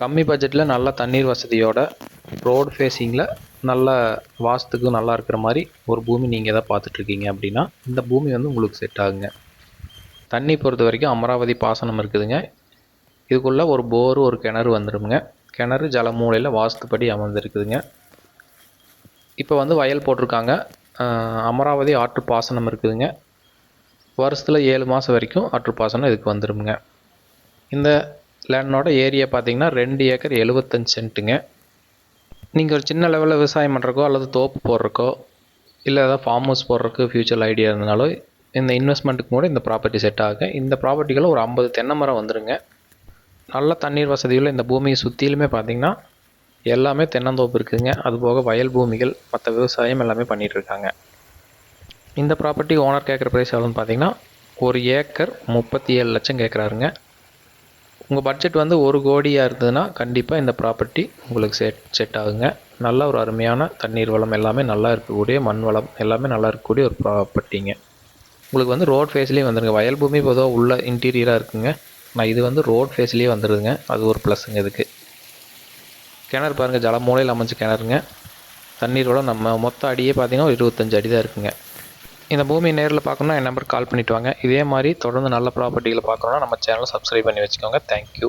கம்மி பட்ஜெட்டில் நல்ல தண்ணீர் வசதியோட ரோடு ஃபேஸிங்கில் நல்ல வாஸ்துக்கு நல்லா இருக்கிற மாதிரி ஒரு பூமி நீங்கள் எதாவது பார்த்துட்ருக்கீங்க அப்படின்னா இந்த பூமி வந்து உங்களுக்கு செட் ஆகுங்க. தண்ணி பொறுத்த வரைக்கும் அமராவதி பாசனம் இருக்குதுங்க. இதுக்குள்ளே ஒரு போரு ஒரு கிணறு வந்துடுங்க கிணறு ஜல மூலையில் வாஸ்துப்படி அமர்ந்துருக்குதுங்க. இப்போ வந்து வயல் போட்டிருக்காங்க. அமராவதி ஆற்று பாசனம் இருக்குதுங்க. வருஷத்தில் ஏழு மாதம் வரைக்கும் ஆற்று பாசனம் இதுக்கு வந்துடுங்க இந்த லேண்டோட ஏரியா பார்த்தீங்கன்னா ரெண்டு ஏக்கர் எழுபத்தஞ்சு சென்ட்டுங்க. நீங்கள் ஒரு சின்ன லெவலில் விவசாயம் பண்ணுறக்கோ அல்லது தோப்பு போடுறக்கோ இல்லை ஏதாவது ஃபார்ம் ஹவுஸ் போடுறக்கு ஃப்யூச்சர் ஐடியா இருந்தாலோ இந்த இன்வெஸ்ட்மெண்ட்டுக்கு கூட இந்த ப்ராப்பர்ட்டி செட் ஆகும் இந்த ப்ராப்பர்ட்டிக்குள்ள ஒரு ஐம்பது தென்னை மரம் வந்துருங்க. நல்ல தண்ணீர் வசதியுள்ள இந்த பூமியை சுற்றிலுமே பார்த்தீங்கன்னா எல்லாமே தென்னந்தோப்பு இருக்குதுங்க. அதுபோக வயல் பூமிகள் மற்ற விவசாயம் எல்லாமே பண்ணிகிட்ருக்காங்க இந்த ப்ராப்பர்ட்டி ஓனர் கேட்குற ப்ரைஸ் எவ்வளோன்னு பார்த்தீங்கன்னா ஒரு ஏக்கர் முப்பத்தி ஏழு லட்சம் கேட்குறாருங்க உங்கள் பட்ஜெட் வந்து ஒரு கோடியாக இருந்ததுன்னா கண்டிப்பாக இந்த ப்ராப்பர்ட்டி உங்களுக்கு செட் செட் ஆகுங்க. நல்ல ஒரு அருமையான தண்ணீர் வளம் எல்லாமே நல்லா இருக்கக்கூடிய மண் வளம் எல்லாமே நல்லா இருக்கக்கூடிய ஒரு ப்ராப்பர்ட்டிங்க உங்களுக்கு வந்து ரோட் ஃபேஸ்லேயே வந்துருங்க. வயல் பூமி பொதுவாக உள்ள இன்டீரியராக இருக்குங்க. நான் இது வந்து ரோட் ஃபேஸ்லேயே வந்துடுதுங்க அது ஒரு ப்ளஸ்ஸுங்க இதுக்கு. கிணறு பாருங்கள் ஜல மூலையில் அமைஞ்ச கிணறுங்க. தண்ணீர் வளம் நம்ம மொத்த அடியே பார்த்திங்கன்னா ஒரு இருபத்தஞ்சு அடி தான் இருக்குங்க. இந்த பூமி நேரில் பார்க்கணுன்னா என் நம்பருக்கு கால் பண்ணிவிட்டு வாங்க. இதே மாதிரி தொடர்ந்து நல்ல ப்ராப்பர்ட்டிகளை பார்க்கணுன்னா நம்ம சேனலை சப்ஸ்கிரைப் பண்ணி வச்சுக்கோங்க. தேங்க்யூ